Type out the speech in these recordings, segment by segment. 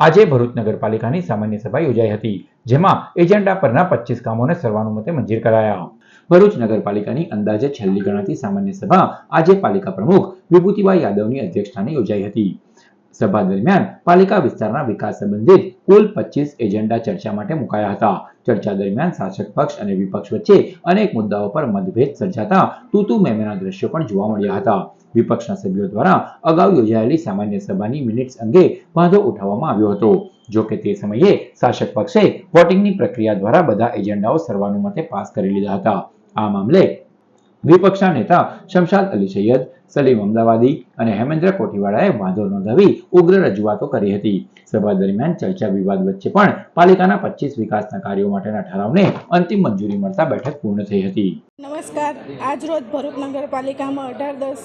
આજે ભરૂચ નગરપાલિકાની સામાન્ય સભા યોજાઈ હતી, જેમાં એજન્ડા પરના પચીસ કામોને સર્વાનુમતે મંજૂર કરાયા. ભરૂચ નગરપાલિકાની અંદાજે છેલ્લી ગણાતી સામાન્ય સભા આજે પાલિકા પ્રમુખ વિભૂતિભાઈ યાદવની અધ્યક્ષસ્થાને યોજાઈ હતી. સભા દરમિયાન પાલિકા વિસ્તારના વિકાસ સંબંધિત કુલ પચીસ એજન્ડા ચર્ચા માટે મુકાયા હતા. ચર્ચા દરમિયાન શાસક પક્ષ અને વિપક્ષ વચ્ચે અનેક મુદ્દાઓ પર મતભેદ સર્જાતા તૂતુ મેમેના દ્રશ્યો પણ જોવા મળ્યા હતા. વિપક્ષના સભ્યો દ્વારા અગાઉ યોજાયેલી સામાન્ય સભાની મિનિટ્સ અંગે વાંધો ઉઠાવવામાં આવ્યો હતો. જો કે તે સમયે શાસક પક્ષે વોટિંગની પ્રક્રિયા દ્વારા બધા એજન્ડાઓ સર્વાનુમતે પાસ કરી લીધા હતા. આ મામલે વિપક્ષના નેતા શમશાદ અલી સૈયદ સલીમ અમદાવાદી અને હેમેન્દ્ર કોઠીવાળાએ વાંધો નોંધાવી ઉગ્ર રજૂઆતો કરી હતી. સભા દરમિયાન ચર્ચા વિવાદ વચ્ચે પણ પાલિકાના પચીસ વિકાસના કાર્યો માટેના ઠરાવને અંતિમ મંજૂરી મળતા બેઠક પૂર્ણ થઈ હતી. નમસ્કાર. આજ રોજ ભરૂચ નગરપાલિકામાં અઢાર દસ,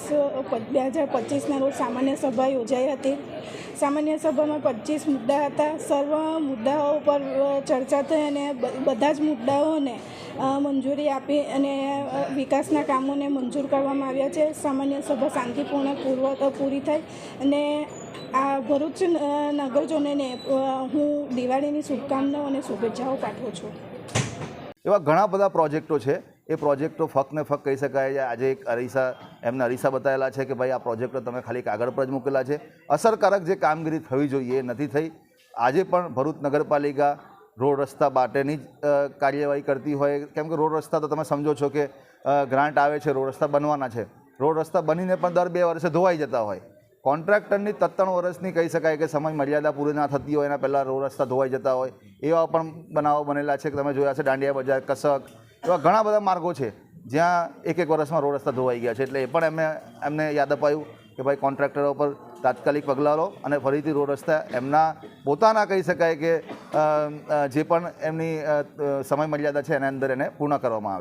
બે હજાર પચીસના રોજ સામાન્ય સભા યોજાઈ હતી. સામાન્ય સભામાં પચીસ મુદ્દા હતા. સર્વ મુદ્દાઓ પર ચર્ચા થઈ અને બધા જ મુદ્દાઓને મંજૂરી આપી અને વિકાસના કામોને મંજૂર કરવામાં આવ્યા છે. સામાન્ય સભા શાંતિપૂર્ણ પૂર્વક પૂરી થઈ અને આ ભરૂચ નગરજનોને હું દિવાળીની શુભકામનાઓ અને શુભેચ્છાઓ પાઠવું છું. એવા ઘણા બધા પ્રોજેક્ટો છે. એ પ્રોજેક્ટો ફક્ત ને ફક્ત કહી શકાય છે, આજે એક અરીસા, એમને અરીસા બતાવેલા છે કે ભાઈ આ પ્રોજેક્ટો તમે ખાલી કાગળ પર જ મૂકેલા છે. અસરકારક જે કામગીરી થવી જોઈએ એ નથી થઈ. આજે પણ ભરૂચ નગરપાલિકા રોડ રસ્તા માટેની જ કાર્યવાહી કરતી હોય. કેમ કે રોડ રસ્તા તો તમે સમજો છો કે ગ્રાન્ટ આવે છે, રોડ રસ્તા બનવાના છે. રોડ રસ્તા બનીને પણ દર બે વર્ષે ધોવાઈ જતા હોય. કોન્ટ્રાક્ટરની ત્રણ વર્ષની કહી શકાય કે સમય મર્યાદા પૂરી ના થતી હોય, એના પહેલાં રોડ રસ્તા ધોવાઈ જતા હોય. એવા પણ બનાવો બનેલા છે કે તમે જોયા છે, દાંડિયા બજાર, કસક, એવા ઘણા બધા માર્ગો છે, જ્યાં એક એક વર્ષમાં રોડ રસ્તા ધોવાઈ ગયા છે. એટલે એ પણ એમને એમને યાદ અપાયું કે ભાઈ કોન્ટ્રાક્ટરો પર તાત્કાલિક પગલાં લો અને ફરીથી રોડ રસ્તા એમના પોતાના કહી શકાય કે જે પણ એમની સમય મર્યાદા છે એના અંદર એને પૂર્ણ કરવામાં આવે.